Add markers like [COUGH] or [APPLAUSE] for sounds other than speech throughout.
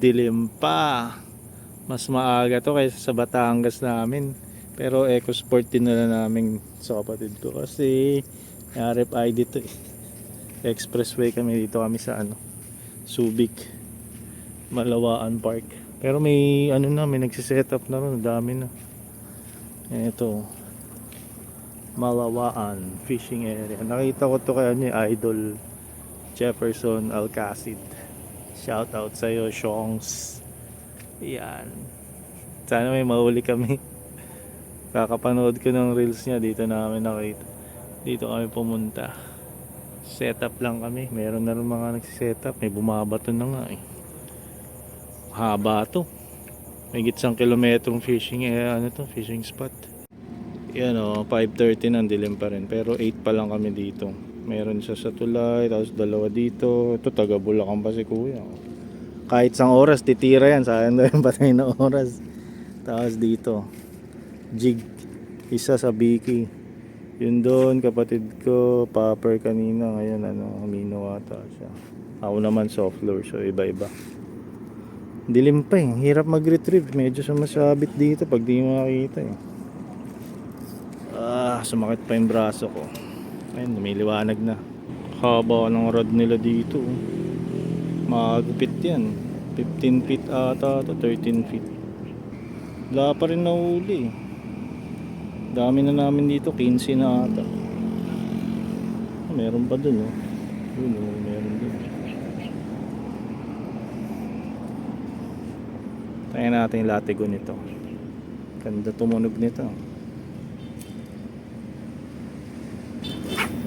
dilim pa. Mas maaga to kaysa sa Batangas namin. Pero EcoSport din na namin sa kapatid ko kasi RFID to eh. Expressway kami dito kami sa ano Subic Malawaan Park. Pero may ano na, may nagsiset up na ron, dami na. Ito. Malawaan fishing area. Nakita ko to kay ano, eh, Idol Jefferson Alcacid. Shout out sa iyo, Shongs. Yan. Sana may mahuli kami. [LAUGHS] Kakapanood ko ng reels niya dito namin nakita. Dito kami pumunta. Setup lang kami. Meron na rin mga nagsisetup. May bumabato na nga eh. Haba to. May gitsang kilometrong fishing eh, ano to, fishing spot. Yan o, 5.30 nang dilim pa rin. Pero 8 pa lang kami dito. Meron siya sa tulay, tapos dalawa dito. Ito, taga Bulacan pa si kuya. Kahit isang oras, titira yan. Sayang daw yung patay na oras. Tapos dito, jig. Isa sa Biki. Yun doon, kapatid ko, popper kanina. Ngayon, ano, amino ata siya. Ako naman soft lure, so iba-iba. Dilim pa eh. Hirap mag-retrieve. Medyo sumasabit dito pag di mo makita eh. Ah, sumakit pa yung braso ko. Ayun, lumiliwanag na. Haba ng rod nila dito. oh. Magupit yan. 15 feet ata to 13 feet. Wala pa rin nahuli. Dami na namin dito, 15 na ata. Ah, meron pa dun oh. Yun oh, meron dun. Tayo natin yung latigo nito. Ganda tumunog nito.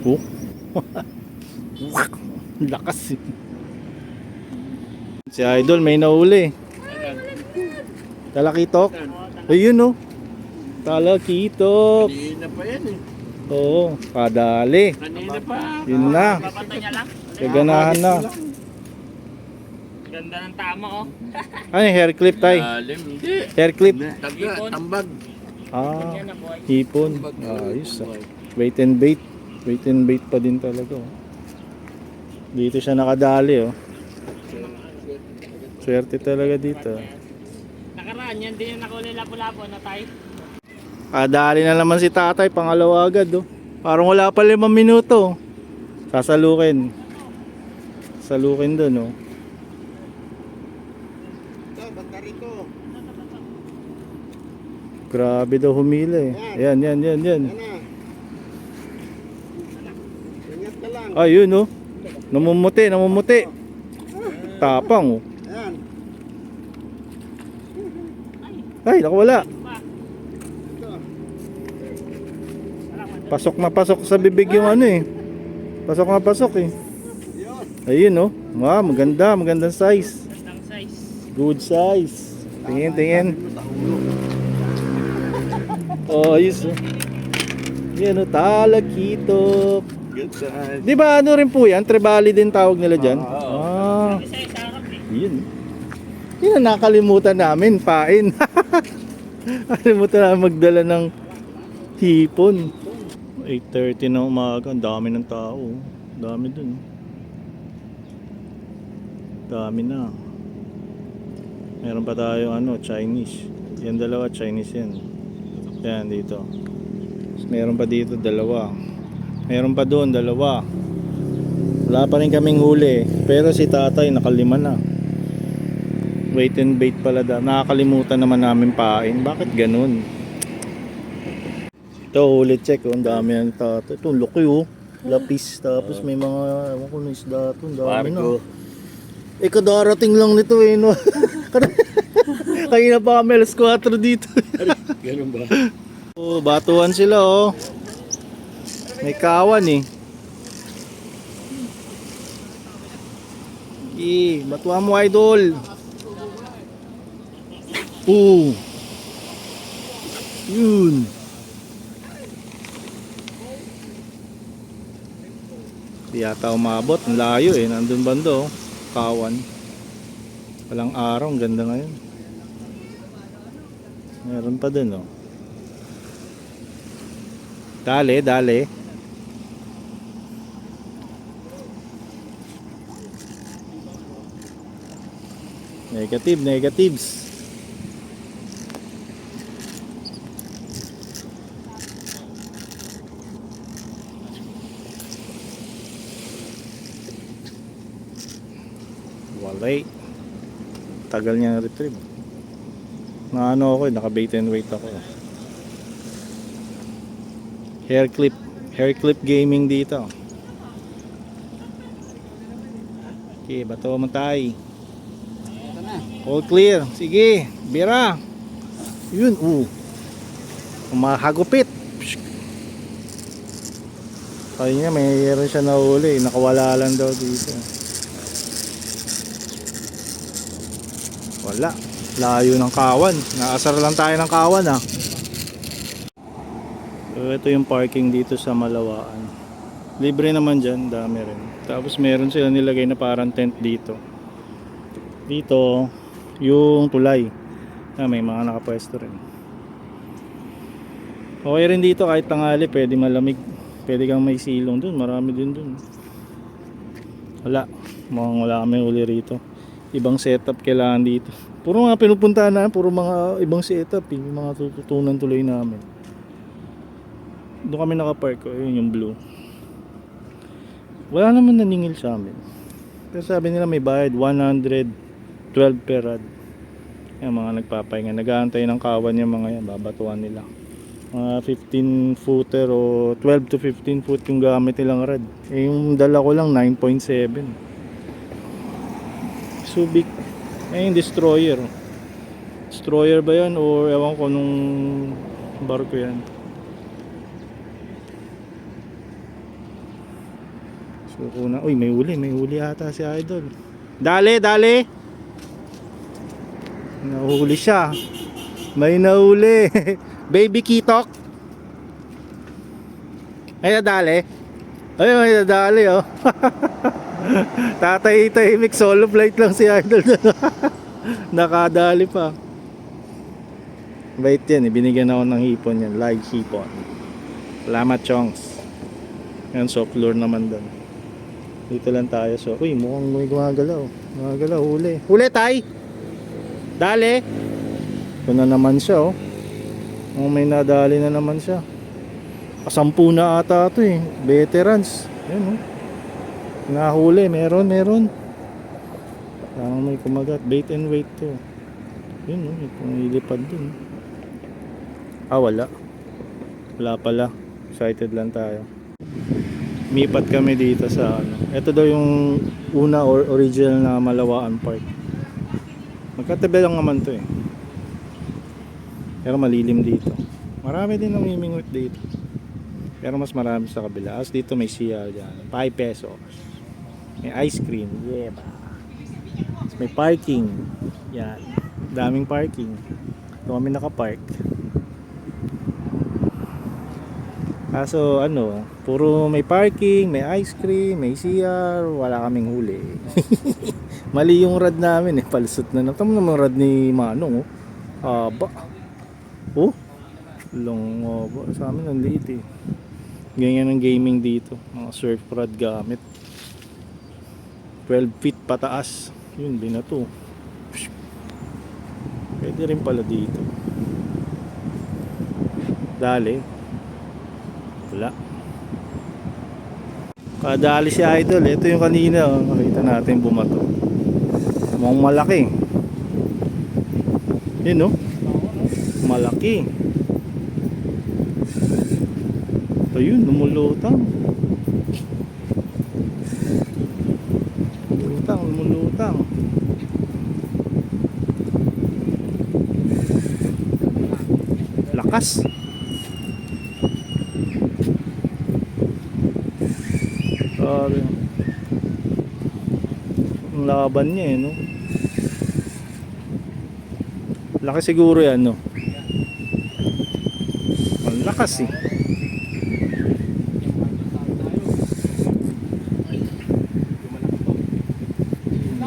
Oh. [LAUGHS] Wak! Lakas eh. Si Idol may nahuli. Talakitok. Ayun oh. Talakitok. Kanina pa yan eh. Oo, kadali. Kanina pa. Yun na. Papatay niya lang. Kaganahan na. Ganda ng tama oh. [LAUGHS] Ano yung hair clip tay? Lalim, hindi. Hair clip. Taga, tambag. Ah, hipon. Ayos ah. Wait and bait. Wait and bait pa din talaga oh. Dito siya nakadali oh. Swerte talaga dito. Nakaraan yan din yung nakuli lapo-lapo na tayo. Kadali na naman si tatay, pangalawa agad oh. Parang wala pa limang minuto. oh. Sasalukin. Salukin doon oh. Grabe daw humila eh. Yan, yan, yan, yan. Ano? Ayun oh. Namumuti, namumuti. Tapang oh. Ayan. Ay, nakawala. Pasok na pasok sa bibig yung ano eh. Pasok na pasok eh. Yun. Ayun oh. Wow, maganda, magandang size. Good size. Tingin, tingin. Oh, ayos oh. Yan oh, talakitok. Good. Di ba ano rin po yan? Tribali din tawag nila dyan? Oo. Ah, yun. Yun ang nakalimutan namin, pain. [LAUGHS] Nakalimutan namin magdala ng hipon. 8.30 na umaga, ang dami ng tao. Ang Dami dun. Dami na. Meron pa tayo ano, Chinese. Yan dalawa, Chinese yan. Yan dito. Meron pa dito, dalawa. Meron pa doon, dalawa. Wala pa rin kaming huli. Pero si tatay nakalima na. Wait and bait pala daw. Nakakalimutan naman namin pain. Bakit ganun? Ito, huli check. Oh. Ang dami ng tatay. Ito, laki oh. Lapis. Tapos may mga, ewan ko na isda ito. Ang dami na. Eh, kadarating lang nito eh, no? [LAUGHS] Kanina pa kami alas 4 dito. Ganun ba? oh, batuan sila oh. May kawan eh. Eh, batuan mo idol. Oo. Yun. Di yata umabot. Ang layo eh. Nandun bando. oh. Kawan. Walang araw. Ang ganda ngayon. Meron pa dun oh. Dale, dale. Negative, negatives. Walay. Tagal niya retrieve. Na ano ako, eh, naka bait and wait ako. Hair clip, hair clip gaming dito. Okay, bato matay. Na. All clear. Sige, bira. Yun, uh. Umahagupit. Kaya niya, mayroon siya nahuli. Nakawala lang daw dito. Wala. Layo ng kawan. Naasar lang tayo ng kawan ah. So, ito yung parking dito sa Malawaan. Libre naman dyan, dami rin. Tapos meron sila nilagay na parang tent dito. Dito, yung tulay. Ah, may mga nakapwesto rin. Okay rin dito kahit tangali, pwede malamig. Pwede kang may silong dun, marami din dun. Wala, mukhang wala kami uli rito. Ibang setup kailangan dito. Puro mga pinupuntahan na, puro mga ibang setup, eh, yung mga tututunan tuloy namin. Doon kami nakapark, oh, yun yung blue. Wala naman naningil sa amin. Pero sabi nila may bayad 112 per rad. Yung mga nagpapahinga, nag-aantay ng kawan yung mga yan, babatuan nila. Mga 15 footer o 12 to 15 foot yung gamit nilang rad. Eh, yung dala ko lang 9.7. Subic. Eh, yung destroyer. Destroyer ba yan or ewan ko nung barko yan. So, una, uy, may huli, may huli ata si Idol. Dale, dale! Nahuli siya. May nahuli. [LAUGHS] Baby Kitok. Ay, nadali. Ay, may nadali, oh. [LAUGHS] Tatay tahimik solo flight lang si Idol. [LAUGHS] Nakadali pa. Bait yan, eh. binigyan ako ng hipon yan. Live hipon. Salamat, Chongs. Yan, soft lure naman doon. Dito lang tayo. So, uy, mukhang may gumagalaw. Gumagalaw, huli. Huli, tay! Dali! Ito na naman siya, oh. Oh, may nadali na naman siya. Kasampu na ata ito eh. Veterans. Yan, oh. Nahuli, meron, meron. Parang may kumagat. Bait and wait to. Yun, oh. May pumilipad dun. Ah, wala. Wala pala. Excited lang tayo. Mipat kami dito sa ano. Ito daw yung una or original na Malawaan Park. Magkatabi lang naman to eh. Pero malilim dito. Marami din namimingot dito. Pero mas marami sa kabila. As dito may siya dyan. 5 pesos. May ice cream. Yeah May parking. Yan. Daming parking. Ito kami nakapark. Kaso ano, puro may parking, may ice cream, may CR, wala kaming huli. [LAUGHS] Mali yung rad namin eh, palusot na. Tama naman rad ni Manong oh. Aba. Oh. Long aba. Sa amin ang liit eh. Ganyan ang gaming dito. Mga surf rod gamit. 12 feet pataas. Yun, binato. Pwede rin pala dito. Dali. Wala. Kadali si Idol. Ito yung kanina. Oh. Makita natin bumato. Mukhang malaki. Yun oh. Malaki. Ito yun. Lumulutang. Lumulutang. Lumulutang. Lakas. Grabe. Ang laban niya eh, no? Laki siguro yan, no? Ang lakas eh.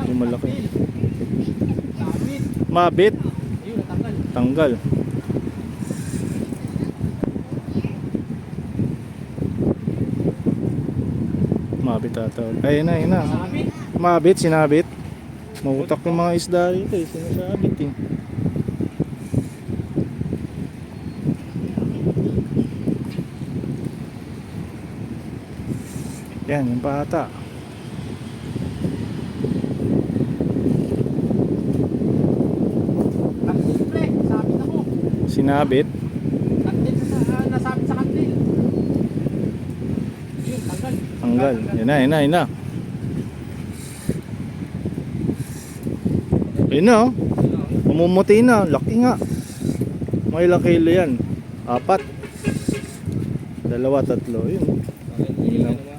Yung malaki. Mabit. Tanggal. Mabit ata. Ayun na, ayun na. Mabit, sinabit. Mautak yung mga isda rito eh. Sinasabit eh. Yan, yung bata. Sinabit. Nasabit sa kantil. Yun, tanggal. Tanggal. Yan na, yan na, yan na. Yun na oh. Umumuti na. Laki nga. May kilo yan. Apat. Dalawa, tatlo. Yun. oh.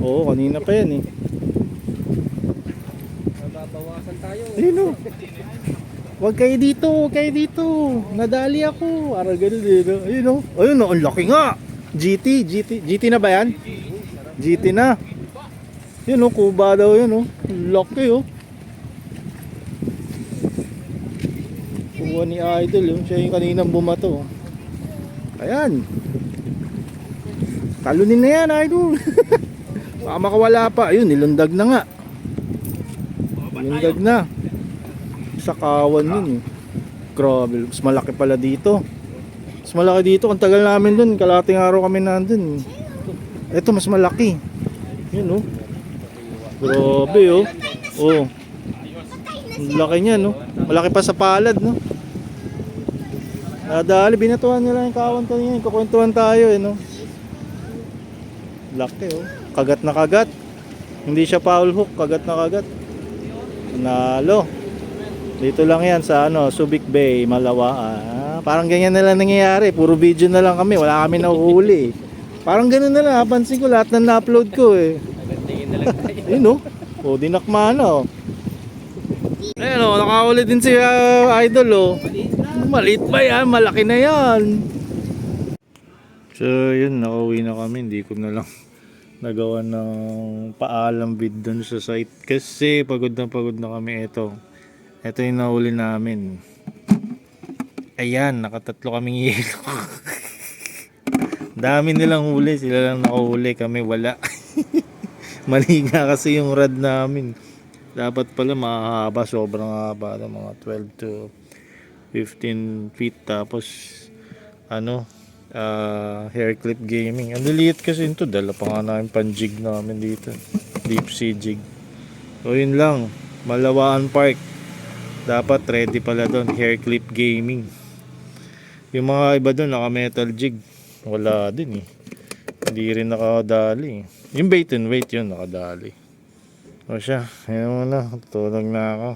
Oo, kanina pa yan eh. Mababawasan tayo. Ayun o. Huwag kayo dito, huwag kayo dito. Nadali ako. Ara ganun eh. no? Ayun o. Ayun o, ang laki nga. GT, GT. GT na ba yan? GT na. Yun o, kuba daw yun o. Ang laki o. Kuha ni Idol yun. Siya yung kaninang bumato. Ayan. Talunin na yan, Idol. [LAUGHS] Baka makawala pa. Ayun, nilundag na nga. Nilundag na. Sa kawan yun eh. Grabe, mas malaki pala dito. Mas malaki dito. Ang tagal namin dun. Kalating araw kami nandun. Ito mas malaki. Yun oh. Grabe oh. Oh. Laki niya no. Malaki pa sa palad no. Nadali, binatuhan nila yung kawan kanina. Kukwentuhan tayo eh no. Laki oh. Kagat na kagat. Hindi siya foul hook, kagat na kagat. Nalo. Dito lang yan sa ano, Subic Bay, Malawaan. Ah, parang ganyan na lang nangyayari. Puro video na lang kami. Wala kami nahuhuli. Parang ganun na lang. Pansin ko lahat na na-upload ko eh. Tingin na lang tayo. Ayun oh. O, dinakma na oh. Ayun oh, nakahuli din si ah, Idol oh. Maliit ba yan? Malaki na yan. So, yun, nakauwi na kami. Hindi ko na lang nagawa ng paalam vid dun sa site. Kasi pagod na pagod na kami. Ito. Ito yung nahuli namin. Ayan, nakatatlo kaming yelo. [LAUGHS] Dami nilang huli. Sila lang nakahuli. Kami wala. [LAUGHS] Mali nga kasi yung rad namin. Dapat pala mahaba, sobrang haba, mga 12 to 15 feet. Tapos, ano, ah, hair clip gaming. Ang liliit kasi ito, dala pa nga namin pan jig namin dito. Deep sea jig. So, yun lang. Malawaan Park. Dapat ready pala doon, hair clip gaming. Yung mga iba doon, naka metal jig. Wala din eh. Hindi rin nakadali. Yung bait and weight yun, nakadali. O siya, ayun mo na, tulog na ako.